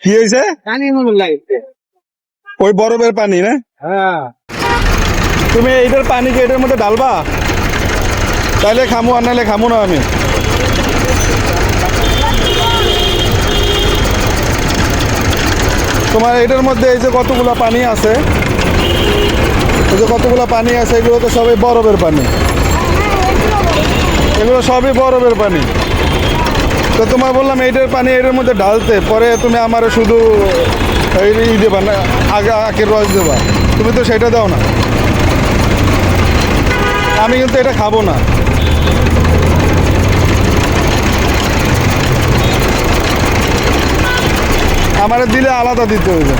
কি হয়েছে পানি মনে লাগছে ওই বরফের পানি না? হ্যাঁ। তুমি এইটার পানি কি এটার মধ্যে ঢালবা? তাইলে খামু আর নাইলে খামু না আমি। তোমার এটার মধ্যে এই যে কতগুলো পানি আছে এই যে কতগুলো পানি আছে এগুলো তো সবই বরফের পানি। এগুলো সবই বরফের পানি। তো তোমার বললাম, এইটার পানি এটার মধ্যে ঢালতে, পরে তুমি আমার শুধু ই দেবা না, আগে, আখের রস দেবা। তুমি তো সেটা দাও না। আমি কিন্তু এটা খাব না। আমার দিলে আলাদা দিতে হইবে।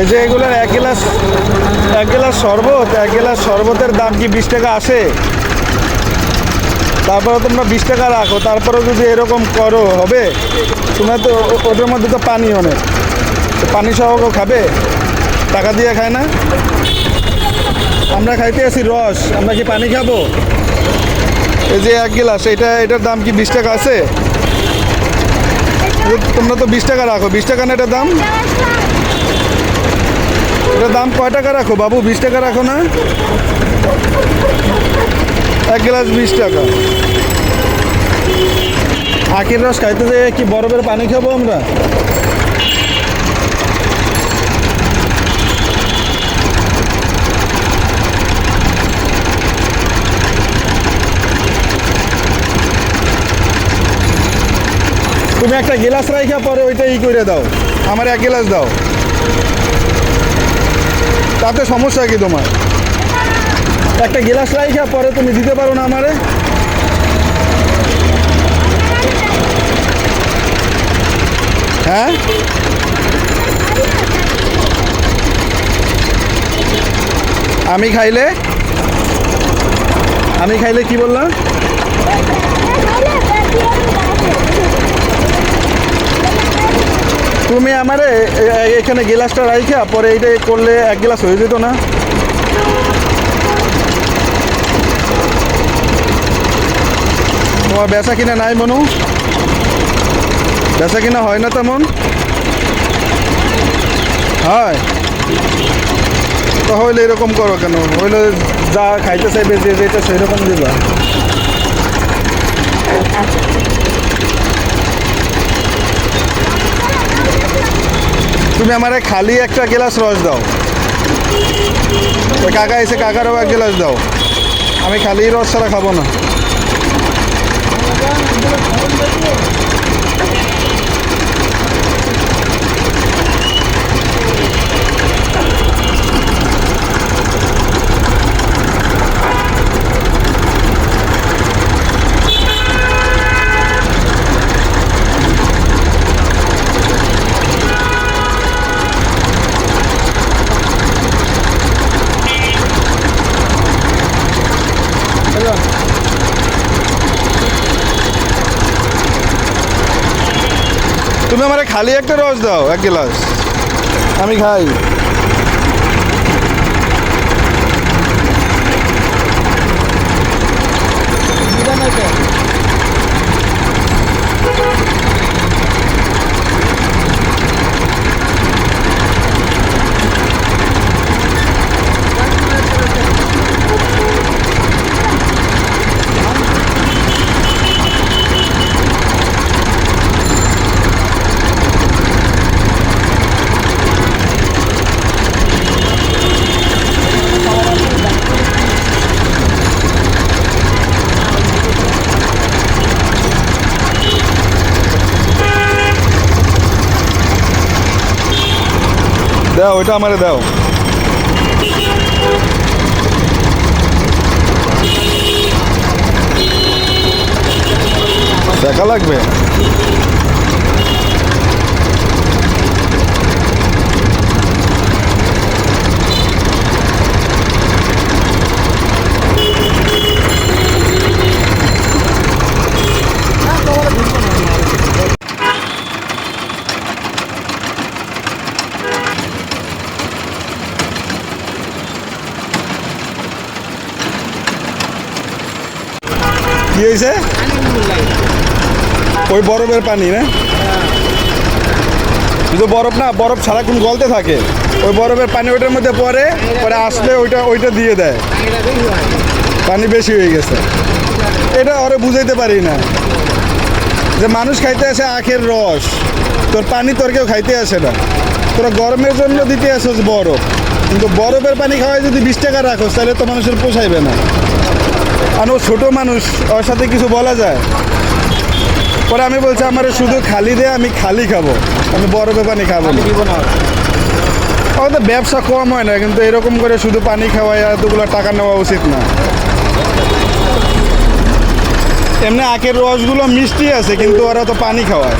এই যে এগুলোর এক গ্লাস এক গ্লাস শরবত, এক গ্লাস শরবতের দাম কি বিশ টাকা আসে? তারপরে তোমরা বিশ টাকা রাখো তারপরে যদি এরকম করো, হবে? তোমরা তো ওটার মধ্যে তো পানি অনেক। পানি সহ খাবে? টাকা দিয়ে খায় না? আমরা খাইতে আছি রস, আমরা কি পানি খাব? এই যে এক গ্লাস, এটা, এটার দাম কি বিশ টাকা আছে? তোমরা তো বিশ টাকা রাখো, বিশ টাকা না এটার দাম? এটার দাম কয় টাকা রাখো? বাবু, বিশ টাকা রাখো না? এক গ্লাস বিশ টাকা। আখের রস খাইতে যে কি বরফের পানি খাব আমরা? তুমি একটা গিলাস রাইখা, পরে ওইটা ই করে দাও। আমার এক গিলাস দাও। তাতে সমস্যা কি তোমার? একটা গিলাস রাইখা, পরে তুমি দিতে পারো না আমারে। হ্যাঁ? আমি খাইলে? আমি খাইলে কি বললাম? তুমি আমারে এখানে গিলাসটা রাইখা, পরে এইটা করলে এক গিলাস হয়ে যেত না। তোমার বেচা কিনা নাই মনু। বেচা কিনা হয় না তেমন। হয়। তো হইলে এরকম করো কেন? হইলে যা খাইতে চাইবে, যে যেটা সেরকম দিবা। তুমি আমারে খালি একটা গ্লাস রস দাও। কাকা এসে কাকারও এক গ্লাস দাও। আমি খালি রস ছাড়া খাব না। তুমি আমার খালি একটা রস দাও এক গ্লাস। আমি খাই। দাও ওইটা আমারে দাও। দেখা লাগবে? কি হয়েছে? ওই বরফের পানি না? শুধু বরফ না, বরফ সারাক্ষণ গলতে থাকে। ওই বরফের পানি ওইটার মধ্যে পড়ে, পরে আসলে ওইটা ওইটা দিয়ে দেয়। পানি বেশি হয়ে গেছে। এটা ওরে বুঝাইতে পারি না। যে মানুষ খাইতে আসে আখের রস। তোর পানি তোর কেউ খাইতে আসে না। তোরা গরমের জন্য দিতে আসোস বরফ। কিন্তু বরফের পানি খাওয়ায় যদি বিশ টাকা রাখোস, তাহলে তো মানুষের পোষাইবে না। আর ও ছোটো মানুষ ওর সাথে কিছু বলা যায়? পরে আমি বলছি আমার শুধু খালি দে আমি খালি খাব। আমি বরফে পানি খাব না। আমাদের ব্যবসা কম হয় না কিন্তু এরকম করে শুধু পানি খাওয়াই এতগুলো টাকা নেওয়া উচিত না। এমনি আখের রসগুলো মিষ্টি আছে কিন্তু ওরা তো পানি খাওয়ায়।